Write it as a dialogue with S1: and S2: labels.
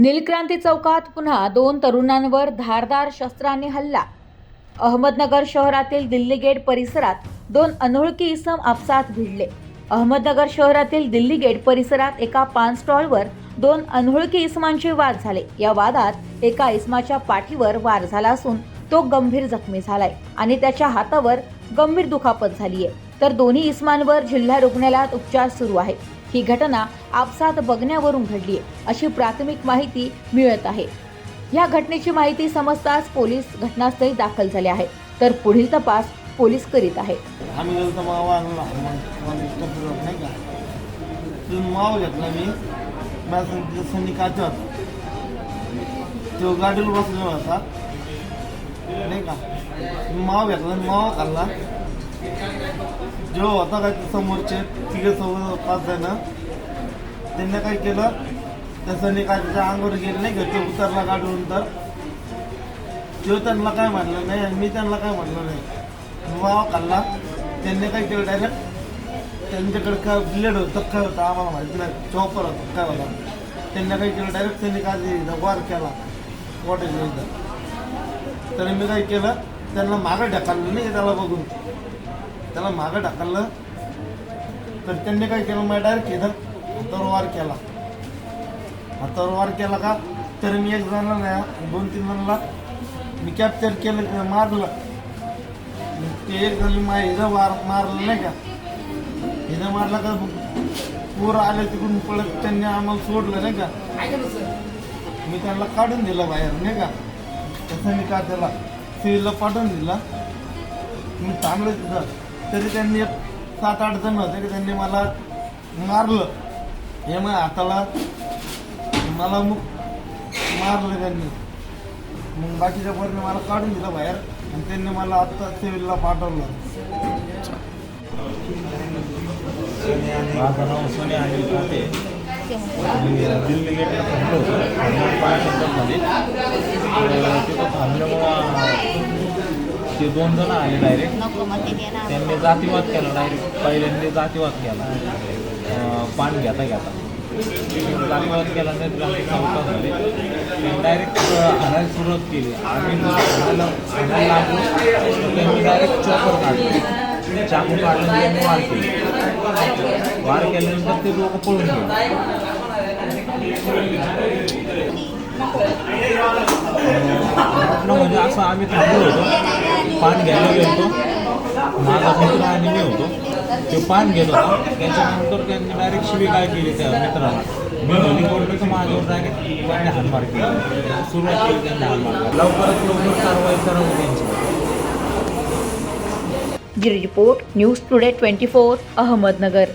S1: नीलक्रांती चौकात पुन्हा दोन तरुणांवर धारदार शस्त्राने हल्ला. अहमदनगर शहरातील दिल्ली गेट परिसरात दोन अनोळखी इसम आपसात भिडले. अहमदनगर शहरातील दिल्ली गेट परिसरात एका पान स्टॉलवर दोन अनोळखी इसमांचे वाद झाले. या वादात एका इसमाच्या पाठीवर वार झाला असून तो गंभीर जखमी झालाय आणि त्याच्या हातावर गंभीर दुखापत झाली आहे तर दोन्ही इस्मांवर जिल्हा रुग्णालयात उपचार सुरू आहेत. ही घटना आपसात बघण्यावरून घडली आहे अशी प्राथमिक माहिती मिळत आहे. या घटनेची माहिती समजताच पोलीस घटनास्थळी दाखल झाले आहेत. तर पुढील तपास पोलीस करीत आहेत.
S2: मावा घेतला मी संधी काचा होता. तो गाडीवर बसलेला होता. नाही का? घेतला मावा खाल्ला. जो होता काय समोरचे तिघे समोर पाच जण. त्यांनी काय केलं? त्या संधी काचेच्या अंगावर गेले नाही घरचे उतरला गाडीवरून तर. तो त्यांना काय म्हटलं नाही आणि मी त्यांना काय म्हटलं नाही. मावा खाल्ला. त्यांनी काय केलं डायरेक्ट त्यांच्याकडे काय ब्लेड होतं काय होतं आम्हाला माहिती नाही. चॉपर होतं काय होतं. त्यांनी काय केलं डायरेक्ट त्यांनी काय वार केला. वाटायच्या तर मी काय केलं? त्यांना मागं ढकललं नाही त्याला बघून? त्याला मागं ढकललं तर त्यांनी काय केलं मला डायरेक्ट इथं हातावर वार केला. हातावर वार केला का? तर मी एक जणांना दोन तीन जणांना मी कॅप्चर केलं मारलं. ते एक जण मा हिजं वार मारलं नाही का? हिजं मारलं का? पूर आले तिकडून पळत त्यांनी आम्हाला सोडलं नाही का? मी त्यांना काढून दिलं बाहेर नाही का? तसं मी का त्याला सिव्हिलला पाठवून दिला. मी थांबलो तिथं. तरी त्यांनी सात आठ जण तरी त्यांनी मला मारलं. हे मग हाताला मला मग मारलं त्यांनी. मग बाकीच्या पोरांनी मला काढून दिलं बाहेर आणि त्यांनी मला आत्ता सिव्हिलला पाठवलं.
S3: माझं नाव सोने अनिल काटे दिल्ली गेटला थांबलो होतो आणि तिथं थांबल्यामुळं ते दोन जण आले डायरेक्ट त्यांनी जातीवाद केला डायरेक्ट पहिल्यांदा जातीवाद केला. अं, पान घेता घेता. जातीवाद केला नाही त्यांचे चौका झाले. डायरेक्ट हाणायला सुरुवात केली. आम्ही हाणायला हाणायला लागलो तर त्यांनी डायरेक्ट चॉपर काढलं. चाकू काढलं आणि त्यांनी वार केली. वार केल्यानंतर ते लोक पळून गेले. आपलं म्हणजे असं आम्ही थांबलो होतो. पान घ्यायला गेलो माझा मित्र आणि मी होतो. ते पान गेलो होता. त्याच्यानंतर त्यांनी डायरेक्ट शिवी काय केली त्या मित्राला? मी घरी बोललो तर माझ्यावर डायरेक्ट त्यांनी हातमार केला. सुरुवात केली त्यांनी हातमार लवकरात लवकर कारवाई करावी त्यांची.
S1: Report news today twenty four Ahmednagar.